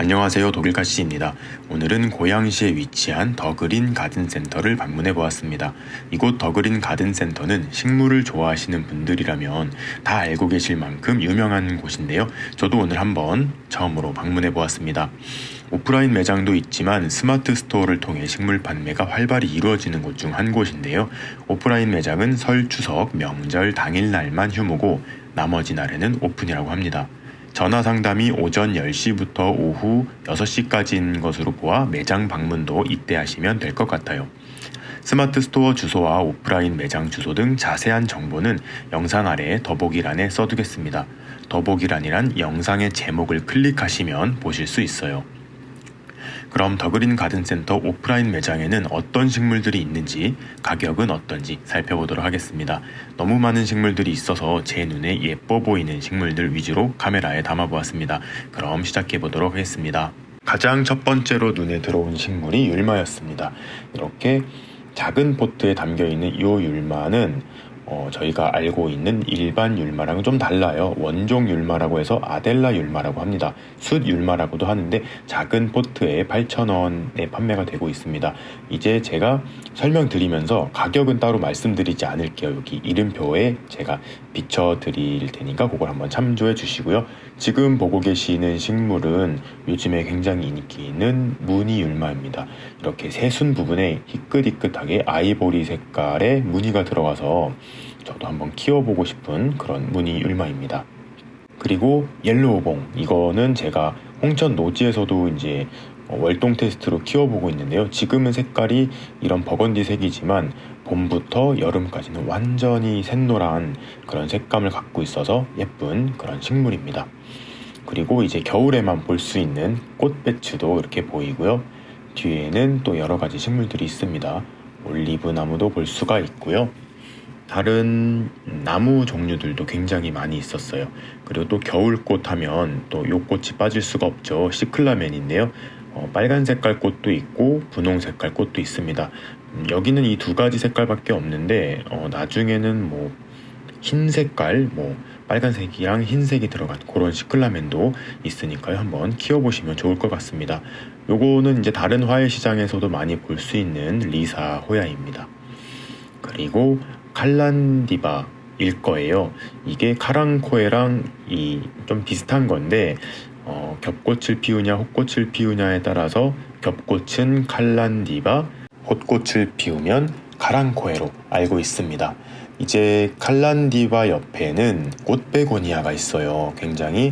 안녕하세요 독일가시입니다. 오늘은 고양시에 위치한 더그린 가든센터를 방문해 보았습니다. 이곳 더그린 가든센터는 식물을 좋아하시는 분들이라면 다 알고 계실 만큼 유명한 곳인데요. 저도 오늘 한번 처음으로 방문해 보았습니다. 오프라인 매장도 있지만 스마트 스토어를 통해 식물 판매가 활발히 이루어지는 곳 중 한 곳인데요. 오프라인 매장은 설, 추석, 명절 당일 날만 휴무고 나머지 날에는 오픈이라고 합니다. 전화 상담이 오전 10시부터 오후 6시까지인 것으로 보아 매장 방문도 이때 하시면 될 것 같아요. 스마트 스토어 주소와 오프라인 매장 주소 등 자세한 정보는 영상 아래 더보기란에 써두겠습니다. 더보기란이란 영상의 제목을 클릭하시면 보실 수 있어요. 그럼 더그린 가든센터 오프라인 매장에는 어떤 식물들이 있는지 가격은 어떤지 살펴보도록 하겠습니다. 너무 많은 식물들이 있어서 제 눈에 예뻐 보이는 식물들 위주로 카메라에 담아보았습니다. 그럼 시작해 보도록 하겠습니다. 가장 첫 번째로 눈에 들어온 식물이 율마였습니다. 이렇게 작은 포트에 담겨 있는 이 율마는 어, 저희가 알고 있는 일반 율마랑은 좀 달라요. 원종 율마라고 해서 아델라 율마라고 합니다. 숫 율마라고도 하는데 작은 포트에 8,000원에 판매가 되고 있습니다. 이제 제가 설명드리면서 가격은 따로 말씀드리지 않을게요. 여기 이름표에 제가 비춰드릴 테니까 그걸 한번 참조해 주시고요. 지금 보고 계시는 식물은 요즘에 굉장히 인기 있는 무늬 율마입니다. 이렇게 새순 부분에 희끗희끗하게 아이보리 색깔의 무늬가 들어가서 저도 한번 키워보고 싶은 그런 무늬 율마입니다. 그리고 옐로우봉 이거는 제가 홍천 노지에서도 이제 월동 테스트로 키워보고 있는데요. 지금은 색깔이 이런 버건디 색이지만 봄부터 여름까지는 완전히 샛노란 그런 색감을 갖고 있어서 예쁜 그런 식물입니다. 그리고 이제 겨울에만 볼 수 있는 꽃배추도 이렇게 보이고요. 뒤에는 또 여러 가지 식물들이 있습니다. 올리브 나무도 볼 수가 있고요. 다른 나무 종류들도 굉장히 많이 있었어요. 그리고 또 겨울꽃 하면 또 요 꽃이 빠질 수가 없죠. 시클라멘인데요. 어, 빨간 색깔 꽃도 있고 분홍 색깔 꽃도 있습니다. 음, 여기는 이 두 가지 색깔밖에 없는데 어, 나중에는 뭐 흰 색깔, 뭐 빨간색이랑 흰색이 들어간 그런 시클라멘도 있으니까요. 한번 키워보시면 좋을 것 같습니다. 요거는 이제 다른 화훼 시장에서도 많이 볼 수 있는 리사 호야입니다. 그리고 칼란디바일 거예요. 이게 카랑코에랑 이 좀 비슷한 건데 어, 겹꽃을 피우냐 혹꽃을 피우냐에 따라서 겹꽃은 칼란디바, 헛꽃을 피우면 카랑코에로 알고 있습니다. 이제 칼란디바 옆에는 꽃베고니아가 있어요. 굉장히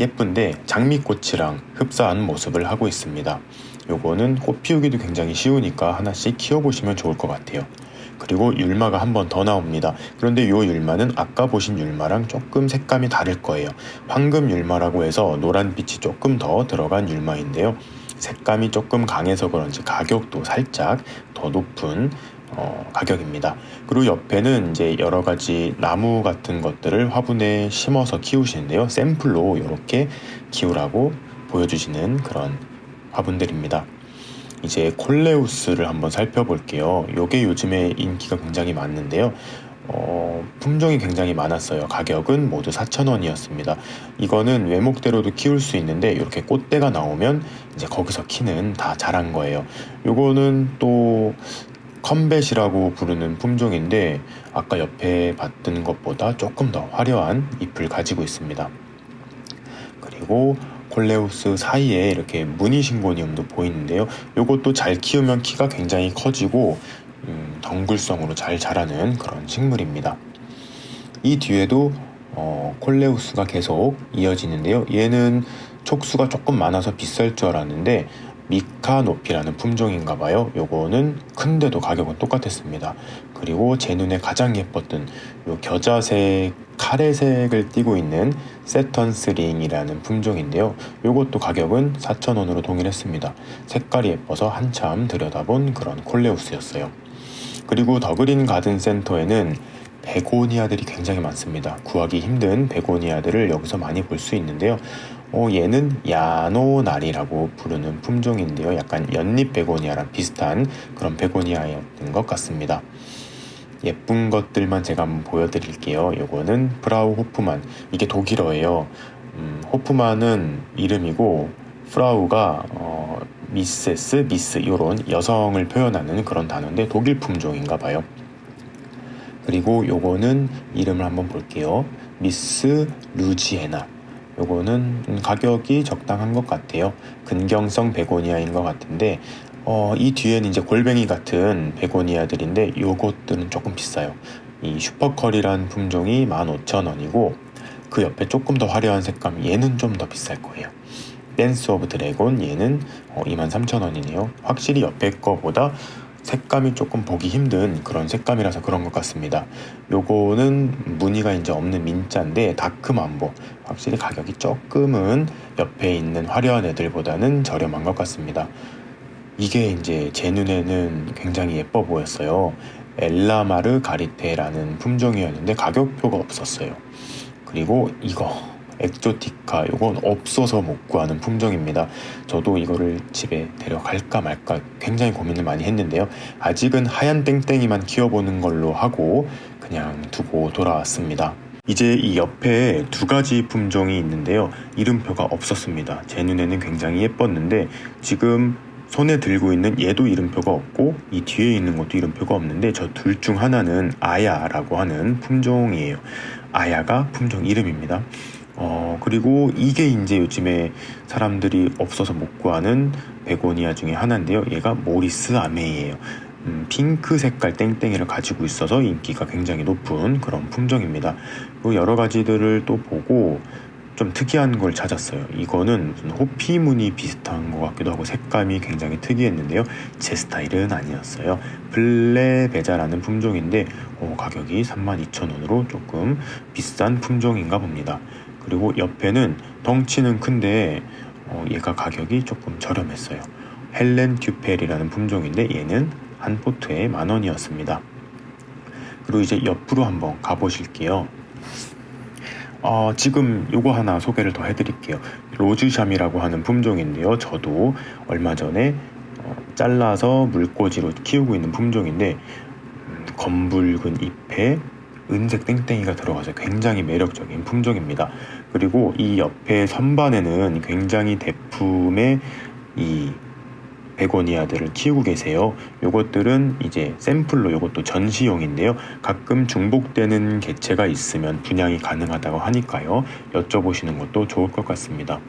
예쁜데 장미꽃이랑 흡사한 모습을 하고 있습니다. 요거는 꽃 피우기도 굉장히 쉬우니까 하나씩 키워보시면 좋을 것 같아요. 그리고 율마가 한 번 더 나옵니다. 그런데 요 율마는 아까 보신 율마랑 조금 색감이 다를 거예요. 황금 율마라고 해서 노란빛이 조금 더 들어간 율마인데요. 색감이 조금 강해서 그런지 가격도 살짝 더 높은 어, 가격입니다. 그리고 옆에는 이제 여러 가지 나무 같은 것들을 화분에 심어서 키우시는데요. 샘플로 이렇게 키우라고 보여주시는 그런 화분들입니다. 이제 콜레우스를 한번 살펴볼게요. 이게 요즘에 인기가 굉장히 많는데요. 어, 품종이 굉장히 많았어요. 가격은 모두 4,000원이었습니다. 이거는 외목대로도 키울 수 있는데 이렇게 꽃대가 나오면 이제 거기서 키는 다 자란 거예요. 요거는 또 컴뱃이라고 부르는 품종인데 아까 옆에 봤던 것보다 조금 더 화려한 잎을 가지고 있습니다. 그리고 콜레우스 사이에 이렇게 무늬 신고니움도 보이는데요. 이것도 잘 키우면 키가 굉장히 커지고 음, 덩굴성으로 잘 자라는 그런 식물입니다. 이 뒤에도 어, 콜레우스가 계속 이어지는데요. 얘는 촉수가 조금 많아서 비쌀 줄 알았는데 미카노피라는 품종인가 봐요. 요거는 큰데도 가격은 똑같았습니다. 그리고 제 눈에 가장 예뻤던 요 겨자색 카레색을 띠고 있는 세턴스링이라는 품종인데요. 요것도 가격은 4,000원으로 동일했습니다. 색깔이 예뻐서 한참 들여다본 그런 콜레우스였어요. 그리고 더그린 가든 센터에는 베고니아들이 굉장히 많습니다. 구하기 힘든 베고니아들을 여기서 많이 볼 수 있는데요. 어, 얘는 야노날이라고 부르는 품종인데요. 약간 연잎 베고니아랑 비슷한 그런 베고니아였던 것 같습니다. 예쁜 것들만 제가 한번 보여드릴게요. 요거는 브라우 호프만. 이게 독일어예요. 음, 호프만은 이름이고 프라우가 어, 미세스, 미스 이런 여성을 표현하는 그런 단어인데 독일 품종인가 봐요. 그리고 요거는 이름을 한번 볼게요. 미스 루지에나. 요거는 가격이 적당한 것 같아요. 근경성 베고니아인 것 같은데 어, 이 뒤에는 이제 골뱅이 같은 베고니아들인데 요것들은 조금 비싸요. 이 슈퍼컬이란 품종이 15,000원이고 그 옆에 조금 더 화려한 색감 얘는 좀 더 비쌀 거예요. 댄스 오브 드래곤 얘는 어, 23,000원이네요. 확실히 옆에 거보다 색감이 조금 보기 힘든 그런 색감이라서 그런 것 같습니다. 요거는 무늬가 이제 없는 민자인데 다크 만보 확실히 가격이 조금은 옆에 있는 화려한 애들보다는 저렴한 것 같습니다. 이게 이제 제 눈에는 굉장히 예뻐 보였어요. 엘라마르 가리테라는 품종이었는데 가격표가 없었어요. 그리고 이거 엑조티카 이건 없어서 못 구하는 품종입니다. 저도 이거를 집에 데려갈까 말까 굉장히 고민을 많이 했는데요. 아직은 하얀 땡땡이만 키워보는 걸로 하고 그냥 두고 돌아왔습니다. 이제 이 옆에 두 가지 품종이 있는데요. 이름표가 없었습니다. 제 눈에는 굉장히 예뻤는데 지금 손에 들고 있는 얘도 이름표가 없고 이 뒤에 있는 것도 이름표가 없는데 저 둘 중 하나는 아야라고 하는 품종이에요. 아야가 품종 이름입니다. 어, 그리고 이게 이제 요즘에 사람들이 없어서 못 구하는 베고니아 중에 하나인데요. 얘가 모리스 아메이에요. 음, 핑크 색깔 땡땡이를 가지고 있어서 인기가 굉장히 높은 그런 품종입니다. 그리고 여러 가지들을 또 보고 좀 특이한 걸 찾았어요. 이거는 무슨 호피 무늬 비슷한 것 같기도 하고 색감이 굉장히 특이했는데요. 제 스타일은 아니었어요. 블레베자라는 품종인데 어, 가격이 32,000원으로 조금 비싼 품종인가 봅니다. 그리고 옆에는 덩치는 큰데 어, 얘가 가격이 조금 저렴했어요. 헬렌 듀펠이라는 품종인데 얘는 한 포트에 만 원이었습니다. 그리고 이제 옆으로 한번 가보실게요. 어, 지금 요거 하나 소개를 더 해드릴게요. 로즈샴이라고 하는 품종인데요. 저도 얼마 전에 어, 잘라서 물꽂이로 키우고 있는 품종인데 음, 검붉은 잎에 은색 땡땡이가 들어가서 굉장히 매력적인 품종입니다. 그리고 이 옆에 선반에는 굉장히 대품의 이 베고니아들을 키우고 계세요. 요것들은 이제 샘플로 요것도 전시용인데요. 가끔 중복되는 개체가 있으면 분양이 가능하다고 하니까요. 여쭤보시는 것도 좋을 것 같습니다.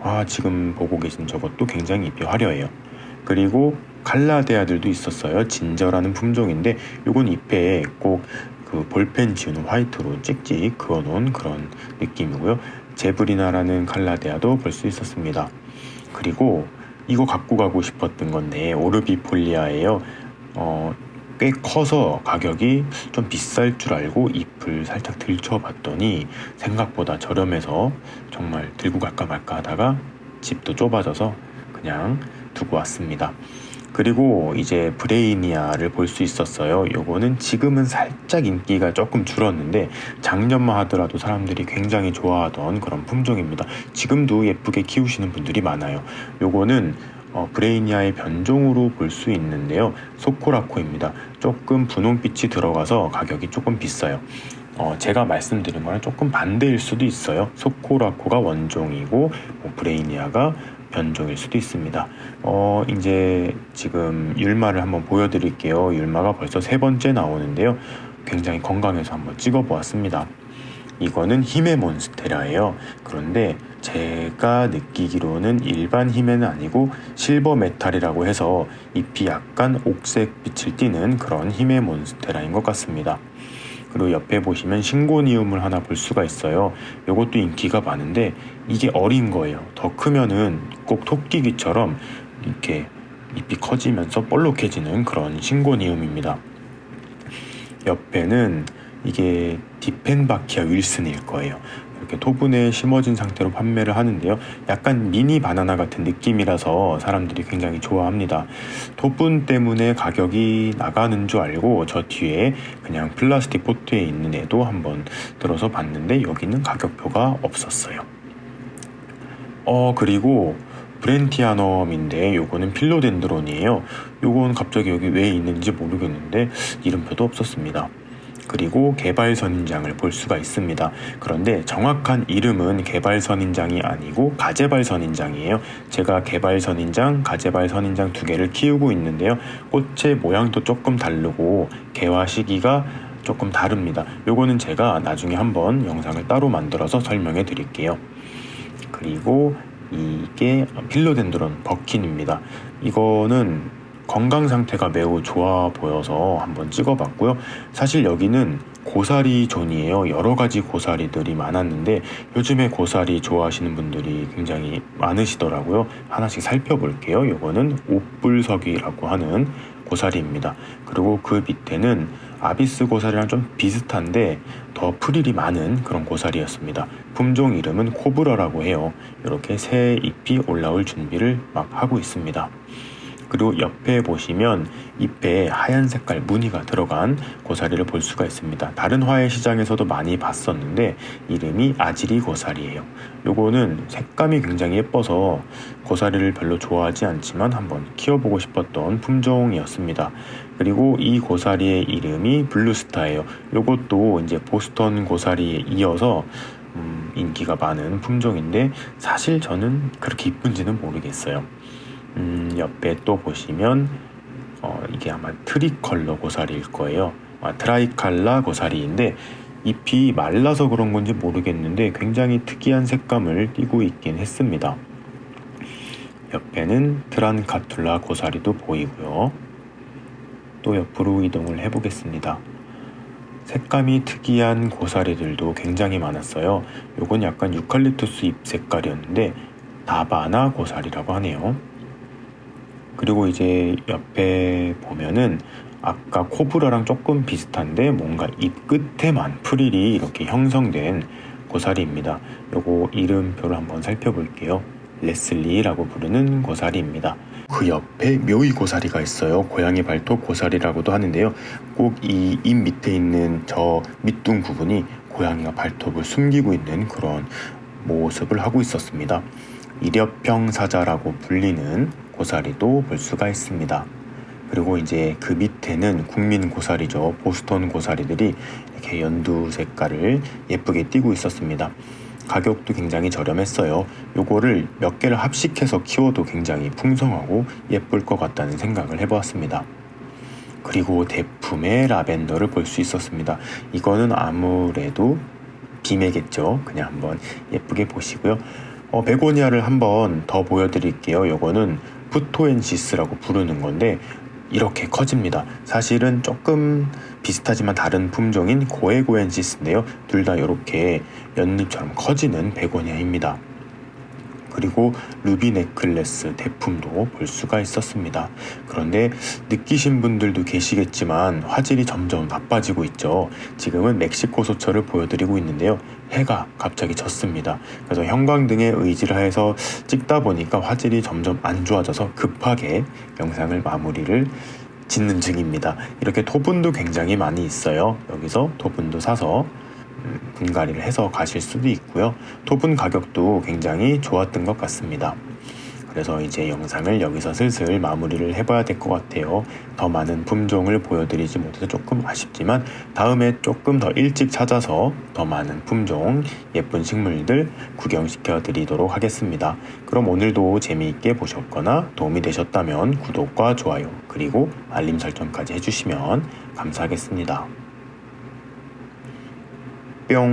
아, 지금 보고 계신 저것도 굉장히 잎이 화려해요. 그리고 칼라데아들도 있었어요. 진저라는 품종인데 요건 잎에 꼭그 볼펜 지우는 화이트로 찍찍 그어놓은 그런 느낌이고요. 제브리나라는 칼라데아도 볼 수 있었습니다. 그리고 이거 갖고 가고 싶었던 건데 오르비폴리아예요. 어, 꽤 커서 가격이 좀 비쌀 줄 알고 잎을 살짝 들춰봤더니 생각보다 저렴해서 정말 들고 갈까 말까 하다가 집도 좁아져서 그냥 두고 왔습니다. 그리고 이제 브레이니아를 볼 수 있었어요. 요거는 지금은 살짝 인기가 조금 줄었는데 작년만 하더라도 사람들이 굉장히 좋아하던 그런 품종입니다. 지금도 예쁘게 키우시는 분들이 많아요. 요거는 어, 브레이니아의 변종으로 볼 수 있는데요. 소코라코입니다. 조금 분홍빛이 들어가서 가격이 조금 비싸요. 어, 제가 말씀드린 거랑 조금 반대일 수도 있어요. 소코라코가 원종이고 뭐 브레이니아가 변종일 수도 있습니다. 어, 이제 지금 율마를 한번 보여드릴게요. 율마가 벌써 세 번째 나오는데요. 굉장히 건강해서 한번 찍어보았습니다. 이거는 힘의 몬스테라예요. 그런데 제가 느끼기로는 일반 힘에는 아니고 실버 메탈이라고 해서 잎이 약간 옥색 빛을 띠는 그런 힘의 몬스테라인 것 같습니다. 그리고 옆에 보시면 신고니움을 하나 볼 수가 있어요. 이것도 인기가 많은데 이게 어린 거예요. 더 크면은 꼭 토끼귀처럼 이렇게 잎이 커지면서 볼록해지는 그런 신고니움입니다. 옆에는 이게 디펜바키아 윌슨일 거예요. 이렇게 토분에 심어진 상태로 판매를 하는데요. 약간 미니 바나나 같은 느낌이라서 사람들이 굉장히 좋아합니다. 토분 때문에 가격이 나가는 줄 알고 저 뒤에 그냥 플라스틱 포트에 있는 애도 한번 들어서 봤는데 여기는 가격표가 없었어요. 어, 그리고 브렌티아넘인데 요거는 필로덴드론이에요. 요건 갑자기 여기 왜 있는지 모르겠는데 이름표도 없었습니다. 그리고 개발 선인장을 볼 수가 있습니다. 그런데 정확한 이름은 개발 선인장이 아니고 가재발 선인장이에요. 제가 개발 선인장, 가재발 선인장 두 개를 키우고 있는데요. 꽃의 모양도 조금 다르고 개화 시기가 조금 다릅니다. 요거는 제가 나중에 한번 영상을 따로 만들어서 설명해 드릴게요. 그리고 이게 필로덴드론 버킨입니다. 이거는 건강 상태가 매우 좋아 보여서 한번 찍어봤고요. 사실 여기는 고사리 존이에요. 여러 가지 고사리들이 많았는데 요즘에 고사리 좋아하시는 분들이 굉장히 많으시더라고요. 하나씩 살펴볼게요. 이거는 옥불석이라고 하는 고사리입니다. 그리고 그 밑에는 아비스 고사리랑 좀 비슷한데 더 프릴이 많은 그런 고사리였습니다. 품종 이름은 코브라라고 해요. 이렇게 새 잎이 올라올 준비를 막 하고 있습니다. 그리고 옆에 보시면 잎에 하얀 색깔 무늬가 들어간 고사리를 볼 수가 있습니다. 다른 화훼 시장에서도 많이 봤었는데 이름이 아지리 고사리예요. 요거는 색감이 굉장히 예뻐서 고사리를 별로 좋아하지 않지만 한번 키워보고 싶었던 품종이었습니다. 그리고 이 고사리의 이름이 블루스타예요. 요것도 이제 보스턴 고사리에 이어서 음, 인기가 많은 품종인데 사실 저는 그렇게 이쁜지는 모르겠어요. 음, 옆에 또 보시면 어, 이게 아마 트리컬러 고사리일 거예요. 아, 트라이칼라 고사리인데 잎이 말라서 그런 건지 모르겠는데 굉장히 특이한 색감을 띠고 있긴 했습니다. 옆에는 트란카툴라 고사리도 보이고요. 또 옆으로 이동을 해보겠습니다. 색감이 특이한 고사리들도 굉장히 많았어요. 요건 약간 유칼립투스 잎 색깔이었는데 다바나 고사리라고 하네요. 그리고 이제 옆에 보면은 아까 코브라랑 조금 비슷한데 뭔가 잎 끝에만 프릴이 이렇게 형성된 고사리입니다. 요거 이름표를 한번 살펴볼게요. 레슬리라고 부르는 고사리입니다. 그 옆에 묘이 고사리가 있어요. 고양이 발톱 고사리라고도 하는데요. 꼭이잎 밑에 있는 저 밑둥 부분이 고양이가 발톱을 숨기고 있는 그런 모습을 하고 있었습니다. 이렵형 사자라고 불리는 고사리도 볼 수가 있습니다. 그리고 이제 그 밑에는 국민 고사리죠. 보스턴 고사리들이 이렇게 연두 색깔을 예쁘게 띠고 있었습니다. 가격도 굉장히 저렴했어요. 요거를 몇 개를 합식해서 키워도 굉장히 풍성하고 예쁠 것 같다는 생각을 해보았습니다. 그리고 대품의 라벤더를 볼 수 있었습니다. 이거는 아무래도 비매겠죠. 그냥 한번 예쁘게 보시고요. 어, 베고니아를 한번 더 보여드릴게요. 요거는 푸토엔시스라고 부르는 건데 이렇게 커집니다. 사실은 조금 비슷하지만 다른 품종인 고에고엔시스인데요. 둘 다 이렇게 연잎처럼 커지는 베고니아입니다. 그리고 루비 넥클레스 대품도 볼 수가 있었습니다. 그런데 느끼신 분들도 계시겠지만 화질이 점점 나빠지고 있죠. 지금은 멕시코 소철을 보여드리고 있는데요. 해가 갑자기 졌습니다. 그래서 형광등에 의지를 해서 찍다 보니까 화질이 점점 안 좋아져서 급하게 영상을 마무리를 짓는 중입니다. 이렇게 토분도 굉장히 많이 있어요. 여기서 토분도 사서 음, 분갈이를 해서 가실 수도 있고요. 토분 가격도 굉장히 좋았던 것 같습니다. 그래서 이제 영상을 여기서 슬슬 마무리를 해봐야 될 것 같아요. 더 많은 품종을 보여드리지 못해서 조금 아쉽지만 다음에 조금 더 일찍 찾아서 더 많은 품종 예쁜 식물들 구경시켜 드리도록 하겠습니다. 그럼 오늘도 재미있게 보셨거나 도움이 되셨다면 구독과 좋아요 그리고 알림 설정까지 해주시면 감사하겠습니다. yung